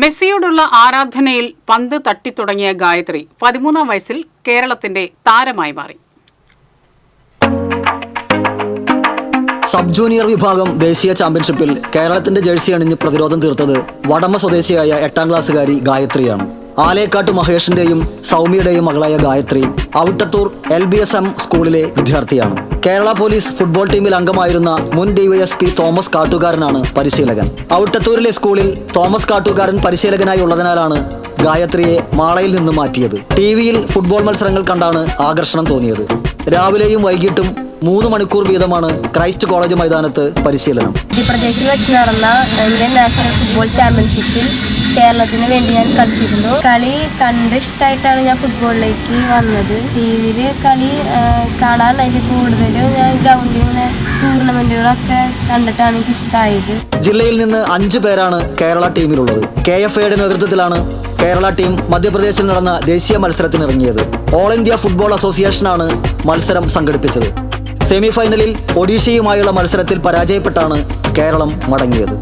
മെസ്സിയോടുള്ള ആരാധനയിൽ പന്ത് തട്ടിത്തുടങ്ങിയ ഗായത്രി പതിമൂന്നാം വയസ്സിൽ കേരളത്തിന്റെ താരമായി മാറി. സബ് ജൂനിയർ വിഭാഗം ദേശീയ ചാമ്പ്യൻഷിപ്പിൽ കേരളത്തിന്റെ ജേഴ്സി അണിഞ്ഞ് പ്രതിരോധം തീർത്തത് വടമ സ്വദേശിയായ എട്ടാം ക്ലാസ്സുകാരി ഗായത്രിയാണ്. ആലേക്കാട്ട് മഹേഷിന്റെയും സൗമ്യയുടെയും മകളായ Gayathri Auttathur L B S M സ്കൂളിലെ വിദ്യാർത്ഥിയാണ്. കേരള പോലീസ് ഫുട്ബോൾ ടീമിൽ അംഗമായിരുന്ന മുൻ ഡിവൈഎസ്പി തോമസ് കാട്ടുകാരനാണ് പരിശീലകൻ. ഔട്ടത്തൂരിലെ സ്കൂളിൽ തോമസ് കാട്ടുകാരൻ പരിശീലകനായി ഉള്ളതിനാലാണ് ഗായത്രിയെ മാളയിൽ നിന്ന് മാറ്റിയത്. ടി വിയിൽ ഫുട്ബോൾ മത്സരങ്ങൾ കണ്ടാണ് ആകർഷണം തോന്നിയത്. രാവിലെയും വൈകിട്ടും മൂന്ന് മണിക്കൂർ വീതമാണ് ക്രൈസ്റ്റ് കോളേജ് മൈതാനത്ത് പരിശീലനം. ഈ മധ്യപ്രദേശിൽ വെച്ച് നടന്ന ഇന്ത്യൻ നാഷണൽ ഫുട്ബോൾ ചാമ്പ്യൻഷിപ്പിൽ കേരളത്തിന് വേണ്ടി ഞാൻ കളിച്ചിരുന്നു. കളി കണ്ട് ഇഷ്ടമായിട്ടാണ് ഞാൻ ഫുട്ബോളിലേക്ക് വന്നത്. ടി വിയിൽ കളി അതിൽ കൂടുതലും ഞാൻ ഗ്രൗണ്ടിൽ ടൂർണമെന്റുകളൊക്കെ കണ്ടിട്ടാണ് എനിക്ക് ഇഷ്ടമായത് ജില്ലയിൽ നിന്ന് അഞ്ചു പേരാണ് കേരള ടീമിലുള്ളത്. കെ എഫ് എയുടെ നേതൃത്വത്തിലാണ് കേരള ടീം മധ്യപ്രദേശിൽ നടന്ന ദേശീയ മത്സരത്തിനിറങ്ങിയത്. ഓൾ ഇന്ത്യ ഫുട്ബോൾ അസോസിയേഷനാണ് മത്സരം സംഘടിപ്പിച്ചത്. സെമിഫൈനലിൽ ഒഡീഷയുമായുള്ള മത്സരത്തിൽ പരാജയപ്പെട്ടാണ് കേരളം മടങ്ങിയത്.